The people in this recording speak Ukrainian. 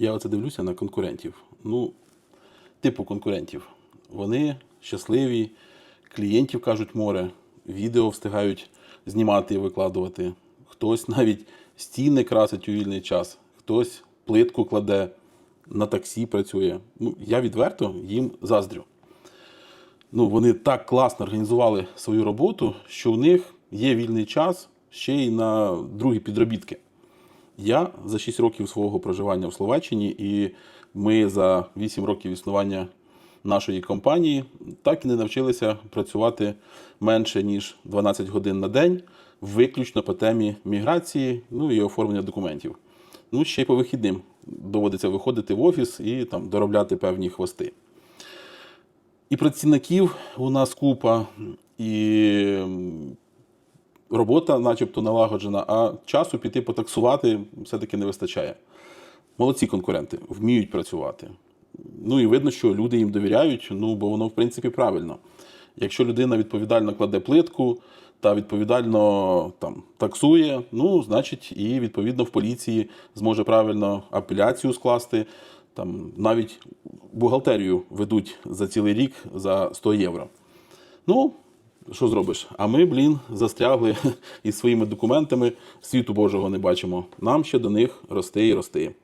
Я оце дивлюся на конкурентів. Ну, типу конкурентів. Вони щасливі, клієнтів кажуть море, відео встигають знімати і викладувати. Хтось навіть стіни красить у вільний час, хтось плитку кладе, на таксі працює. Ну, я відверто їм заздрю. Ну, вони так класно організували свою роботу, що в них є вільний час ще й на другі підробітки. Я за 6 років свого проживання в Словаччині, і ми за 8 років існування нашої компанії так і не навчилися працювати менше ніж 12 годин на день, виключно по темі міграції, ну і оформлення документів. Ну, ще й по вихідним доводиться виходити в офіс і там доробляти певні хвости. І працівників у нас купа, і робота, начебто, налагоджена, а часу піти потаксувати все-таки не вистачає. Молодці конкуренти, вміють працювати. Ну і видно, що люди їм довіряють, ну бо воно, в принципі, правильно. Якщо людина відповідально кладе плитку та відповідально там, таксує, ну, значить, і відповідно в поліції зможе правильно апеляцію скласти. Там навіть бухгалтерію ведуть за цілий рік за 100 євро. Ну, що зробиш? А ми, блін, застрягли із своїми документами, світу Божого не бачимо. Нам ще до них рости і рости.